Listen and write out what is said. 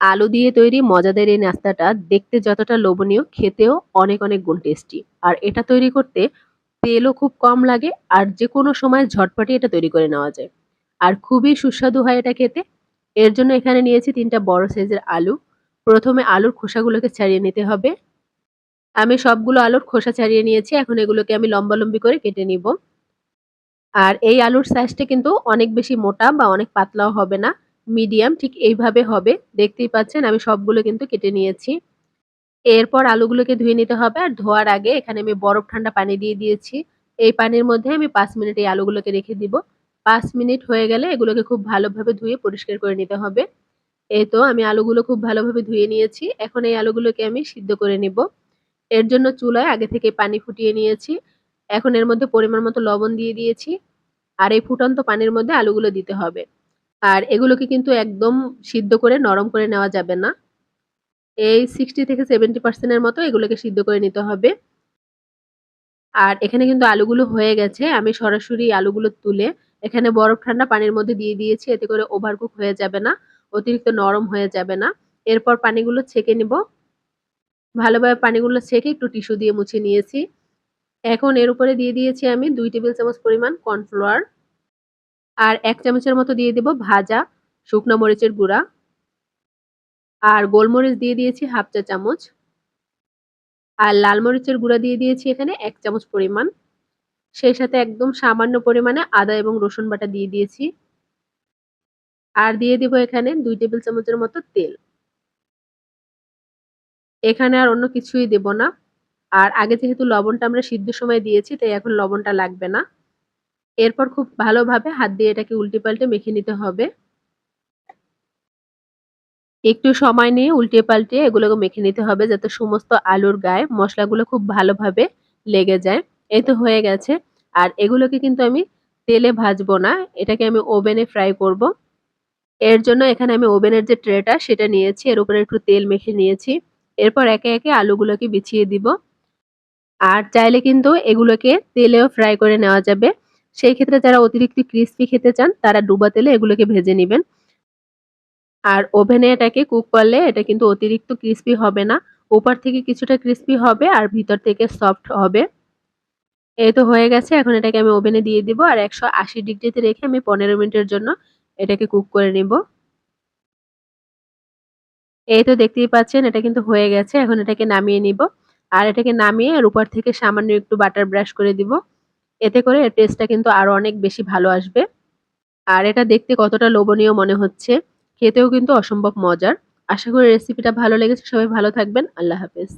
আলু দিয়ে তৈরি মজাদার এই নাস্তাটা দেখতে যতটা লোভনীয়, খেতেও অনেক অনেক গুণ টেস্টি আর এটা তৈরি করতে তেলও খুব কম লাগে আর যে কোনো সময় ঝটপটি এটা তৈরি করে নেওয়া যায়। আর খুবই সুস্বাদু হয় এটা খেতে। এর জন্য এখানে নিয়েছি তিনটা বড় সাইজের আলু। প্রথমে আলুর খোসাগুলোকে ছাড়িয়ে নিতে হবে। আমি সবগুলো আলুর খোসা ছাড়িয়ে নিয়েছি, এখন এগুলোকে আমি লম্বা লম্বি করে কেটে নিব। আর এই আলুর সাইজটা কিন্তু অনেক বেশি মোটা বা অনেক পাতলাও হবে না। মিডিয়াম, ঠিক এইভাবে হবে। দেখতেই পাচ্ছেন, আমি সবগুলো কিন্তু কেটে নিয়েছি। এরপর আলুগুলোকে ধুয়ে নিতে হবে আর ধোয়ার আগে এখানে আমি বরফ ঠান্ডা পানি দিয়ে দিয়েছি। এই পানির মধ্যে আমি পাঁচ মিনিট এই আলুগুলোকে রেখে দিব। পাঁচ মিনিট হয়ে গেলে এগুলোকে খুব ভালোভাবে ধুয়ে পরিষ্কার করে নিতে হবে। এই তো আমি আলুগুলো খুব ভালোভাবে ধুয়ে নিয়েছি। এখন এই আলুগুলোকে আমি সিদ্ধ করে নিব। এর জন্য চুলায় আগে থেকে পানি ফুটিয়ে নিয়েছি। এখন এর মধ্যে পরিমাণ মতো লবণ দিয়ে দিয়েছি। আর এই ফুটন্ত পানির মধ্যে আলুগুলো দিতে হবে। আর এগুলোকে কিন্তু একদম সিদ্ধ করে নরম করে নেওয়া যাবে না। এই সিক্সটি থেকে সেভেন্টি পার্সেন্টের মতো এগুলোকে সিদ্ধ করে নিতে হবে। আর এখানে কিন্তু আলুগুলো হয়ে গেছে। আমি সরাসরি আলুগুলো তুলে এখানে বরফ ঠান্ডা পানির মধ্যে দিয়ে দিয়েছি। এতে করে ওভারকুক হয়ে যাবে না, অতিরিক্ত নরম হয়ে যাবে না। এরপর পানিগুলো ছেঁকে নিব। ভালোভাবে পানিগুলো ছেঁকে একটু টিস্যু দিয়ে মুছে নিয়েছি। এখন এর উপরে দিয়ে দিয়েছি আমি দুই টেবিল চামচ পরিমাণ কর্নফ্লাওয়ার আর এক চামচের মতো দিয়ে দেব ভাজা শুকনো মরিচের গুঁড়া। আর গোলমরিচ দিয়ে দিয়েছি হাফ চা চামচ। আর লাল মরিচের গুঁড়া দিয়ে দিয়েছি এখানে এক চামচ পরিমাণ। সেই সাথে একদম সামান্য পরিমাণে আদা এবং রসুন বাটা দিয়ে দিয়েছি। আর দিয়ে দেব এখানে দুই টেবিল চামচের মতো তেল। এখানে আর অন্য কিছুই দেব না। আর আগে যেহেতু লবণটা আমরা সিদ্ধ সময় দিয়েছি, তাই এখন লবণটা লাগবে না। এরপর খুব ভালোভাবে হাত দিয়ে এটাকে উল্টে পাল্টে মেখে নিতে হবে। একটু সময় নিয়ে উল্টে পাল্টে এগুলোকে মেখে নিতে হবে যাতে সমস্ত আলুর গায়ে মশলাগুলো খুব ভালোভাবে লেগে যায়। এই তো হয়ে গেছে। আর এগুলোকে কিন্তু আমি তেলে ভাজবো না। এটাকে আমি ওভেনে ফ্রাই করব। এর জন্য এখানে আমি ওভেনের যে ট্রেটা সেটা নিয়েছি। এর উপরে একটু তেল মেখে নিয়েছি। এরপর একে একে আলুগুলোকে বিছিয়ে দিব। আর চাইলে কিন্তু এগুলোকে তেলেও ফ্রাই করে নেওয়া যাবে। সেই ক্ষেত্রে যারা অতিরিক্ত ক্রিস্পি খেতে চান, তারা ডুবা তেলে এগুলোকে ভেজে নেবেন। আর ওভেনে এটাকে কুক করলে এটা কিন্তু অতিরিক্ত ক্রিস্পি হবে না। উপর থেকে কিছুটা ক্রিস্পি হবে আর ভিতর থেকে সফট হবে। এই তো হয়ে গেছে, এখন এটাকে আমি ওভেনে দিয়ে দিব আর একশো আশি ডিগ্রিতে রেখে আমি পনেরো মিনিটের জন্য এটাকে কুক করে নিব। এই তো দেখতেই পাচ্ছেন, এটা কিন্তু হয়ে গেছে, এখন এটাকে নামিয়ে নিব। আর এটাকে নামিয়ে আর উপর থেকে সামান্য একটু বাটার ব্রাশ করে দিব। এতে করে এর টেস্টটা কিন্তু আরও অনেক বেশি ভালো আসবে। আর এটা দেখতে কতটা লোভনীয় মনে হচ্ছে, খেতেও কিন্তু অসম্ভব মজার। আশা করি রেসিপিটা ভালো লেগেছে, সবাই ভালো থাকবেন, আল্লাহ হাফেজ।